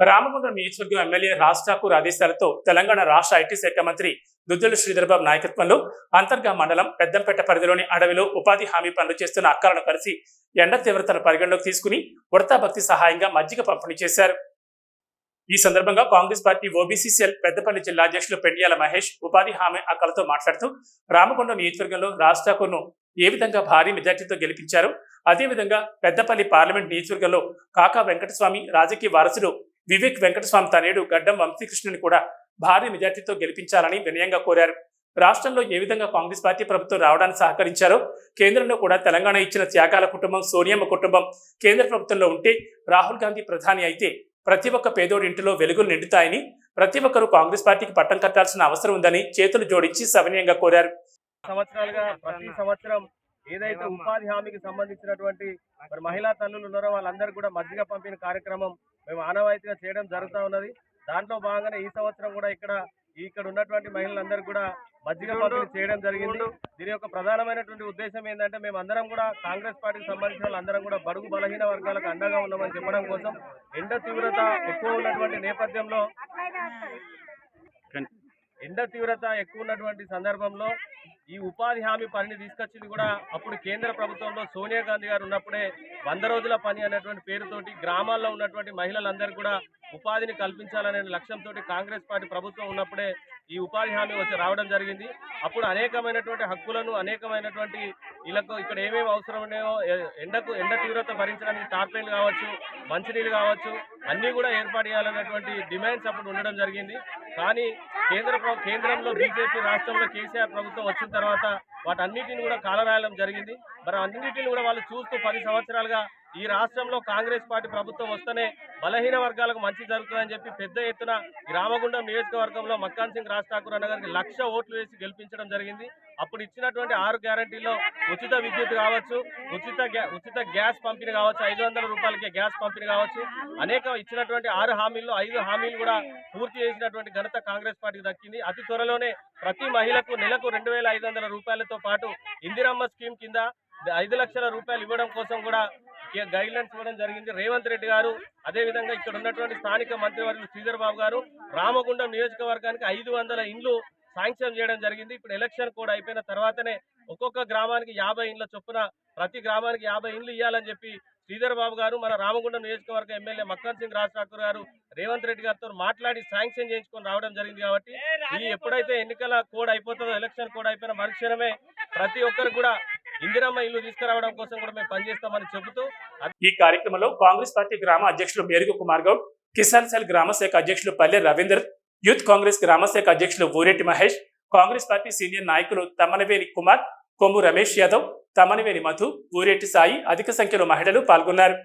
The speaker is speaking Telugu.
రామగుండం నియోజకవర్గం ఎమ్మెల్యే రాజ్ ఠాకూర్ ఆదేశాలతో తెలంగాణ రాష్ట్ర ఐటీ శాఖ మంత్రి దుద్దుల శ్రీధర్బాబు నాయకత్వంలో అంతర్గా మండలం పెద్దంపేట పరిధిలోని అడవిలో ఉపాధి హామీ పనులు చేస్తున్న అక్కలను కలిసి ఎండ తీవ్రతను పరిగణలోకి తీసుకుని ఉడతా భక్తి సహాయంగా మజ్జిగ పంపిణీ చేశారు. ఈ సందర్భంగా Congress party OBC cell Peddapalli జిల్లా అధ్యక్షులు పెండియాల మహేష్ ఉపాధి హామీ అక్కలతో మాట్లాడుతూ రామగుండం నియోజకవర్గంలో రాజ్ ఠాకూర్ను ఏ విధంగా భారీ మెజార్టీతో గెలిపించారు? అదేవిధంగా పెద్దపల్లి పార్లమెంట్ నియోజకవర్గంలో కాకా వెంకటస్వామి రాజకీయ వారసుడు వివేక్ వెంకటస్వామి తనేడు గడ్డం వంశీకృష్ణుని కూడా భారీ మెజార్టీతో గెలిపించాలని వినయంగా కోరారు. రాష్ట్రంలో ఏ విధంగా కాంగ్రెస్ పార్టీ ప్రభుత్వం రావడానికి సహకరించారో కేంద్రంలో కూడా తెలంగాణ ఇచ్చిన త్యాగాల కుటుంబం సోనియమ్మ కుటుంబం కేంద్ర ప్రభుత్వంలో ఉంటే రాహుల్ గాంధీ ప్రధాని అయితే ప్రతి ఒక్క పేదోడి ఇంటిలో వెలుగులు నిండుతాయని ప్రతి ఒక్కరూ కాంగ్రెస్ పార్టీకి పట్టం కట్టాల్సిన అవసరం ఉందని చేతులు జోడించి సవినయంగా కోరారు. సంవత్సరాలుగా ప్రతి సంవత్సరం ఏదైతే ఉపాధి హామీకి సంబంధించినటువంటి మరి మహిళా తల్లులు ఉన్నారో వాళ్ళందరూ కూడా మజ్జిగ పంపిణీ కార్యక్రమం మేము ఆనవాయితీగా చేయడం జరుగుతూ ఉన్నది. దాంట్లో భాగంగానే ఈ సంవత్సరం కూడా ఇక్కడ ఇక్కడ ఉన్నటువంటి మహిళలందరూ కూడా మజ్జిగ పంపిణీ చేయడం జరిగింది. దీని యొక్క ప్రధానమైనటువంటి ఉద్దేశం ఏంటంటే మేము అందరం కూడా కాంగ్రెస్ పార్టీకి సంబంధించిన వాళ్ళందరం కూడా బడుగు బలహీన వర్గాలకు అండగా ఉన్నామని చెప్పడం కోసం ఎండ తీవ్రత ఎక్కువ ఉన్నటువంటి నేపథ్యంలో ఎండ తీవ్రత ఎక్కువ ఉన్నటువంటి సందర్భంలో ఈ ఉపాధి హామీ పనిని తీసుకొచ్చింది కూడా అప్పుడు కేంద్ర ప్రభుత్వంలో సోనియా గాంధీ గారు ఉన్నప్పుడే వంద రోజుల పని అనేటువంటి పేరుతోటి గ్రామాల్లో ఉన్నటువంటి మహిళలందరూ కూడా ఉపాధిని కల్పించాలనే లక్ష్యంతో కాంగ్రెస్ పార్టీ ప్రభుత్వం ఉన్నప్పుడే ఈ ఉపాధి హామీ వచ్చి రావడం జరిగింది. అప్పుడు అనేకమైనటువంటి హక్కులను అనేకమైనటువంటి వీళ్ళకు ఇక్కడ ఏమేమి అవసరం ఉన్నాయో ఎండకు ఎండ తీవ్రత భరించడానికి టార్పైన్లు కావచ్చు మంచినీళ్ళు కావచ్చు అన్నీ కూడా ఏర్పాటు చేయాలన్నటువంటి డిమాండ్స్ అప్పుడు ఉండడం జరిగింది. కానీ కేంద్ర కేంద్రంలో బీజేపీ రాష్ట్రంలో కేసీఆర్ ప్రభుత్వం వచ్చిన తర్వాత వాటన్నిటిని కూడా కాలరాయడం జరిగింది. మరి అన్నిటిని కూడా వాళ్ళు చూస్తూ పది సంవత్సరాలుగా ఈ రాష్ట్రంలో కాంగ్రెస్ పార్టీ ప్రభుత్వం వస్తేనే బలహీన వర్గాలకు మంచి జరుగుతుందని చెప్పి పెద్ద ఎత్తున ఈ రామగుండం నియోజకవర్గంలో మక్కాన్ సింగ్ రాజ్ ఠాకూర్ అన్న గారికి లక్ష ఓట్లు వేసి గెలిపించడం జరిగింది. అప్పుడు ఇచ్చినటువంటి ఆరు గ్యారంటీలో ఉచిత విద్యుత్ కావచ్చు ఉచిత గ్యా ఉచిత గ్యాస్ పంపిణీ కావచ్చు ఐదు వందల రూపాయలకే గ్యాస్ పంపిణీ కావచ్చు. అనేక ఇచ్చినటువంటి ఆరు హామీల్లో ఐదు హామీలు కూడా పూర్తి చేసినటువంటి ఘనత కాంగ్రెస్ పార్టీకి దక్కింది. అతి త్వరలోనే ప్రతి మహిళకు నెలకు రెండు వేల ఐదు వందల రూపాయలతో పాటు ఇందిరమ్మ స్కీమ్ కింద ఐదు లక్షల రూపాయలు ఇవ్వడం కోసం కూడా గైడ్ లైన్స్ ఇవ్వడం జరిగింది. రేవంత్ రెడ్డి గారు అదేవిధంగా ఇక్కడ ఉన్నటువంటి స్థానిక మంత్రివర్యులు శ్రీధర్ బాబు గారు రామగుండం నియోజకవర్గానికి ఐదు వందల ఇండ్లు శాంక్షన్ చేయడం జరిగింది. ఇప్పుడు ఎలక్షన్ కూడా అయిపోయిన తర్వాతనే ఒక్కొక్క గ్రామానికి యాభై ఇండ్ల చొప్పున ప్రతి గ్రామానికి యాభై ఇండ్లు ఇవ్వాలని చెప్పి శ్రీధర్ బాబు గారు మన రామగుండం నియోజకవర్గ ఎమ్మెల్యే మక్కన్ సింగ్ రాజ్ ఠాకూర్ గారు రేవంత్ రెడ్డి గారితో మాట్లాడి శాంక్షన్ చేయించుకొని రావడం జరిగింది కాబట్టి ఈ ఎప్పుడైతే ఎన్నికల కోడ్ అయిపోతుందో ఎలక్షన్ కోడ్ అయిపోయిన మరుక్షణమే ప్రతి ఒక్కరు కూడా ఇందిరమ్మ ఇల్లు తీసుకురావడం కోసం కూడా మేము పనిచేస్తామని చెబుతూ ఈ కార్యక్రమంలో కాంగ్రెస్ పార్టీ గ్రామ అధ్యక్షులు మేరుగు కుమార్ గౌడ్ కిసాన్ సెల్ గ్రామ శాఖ అధ్యక్షులు పల్లె రవీందర్ యూత్ కాంగ్రెస్ గ్రామ శాఖ అధ్యక్షులు ఊరెడ్డి మహేష్ కాంగ్రెస్ పార్టీ సీనియర్ నాయకులు తమ్మనవేని కుమార్ కొమ్ము రమేష్ యాదవ్ తమ్మనవేని మధు ఊరెట్టి సాయి అధిక సంఖ్యలో మహిళలు పాల్గొన్నారు.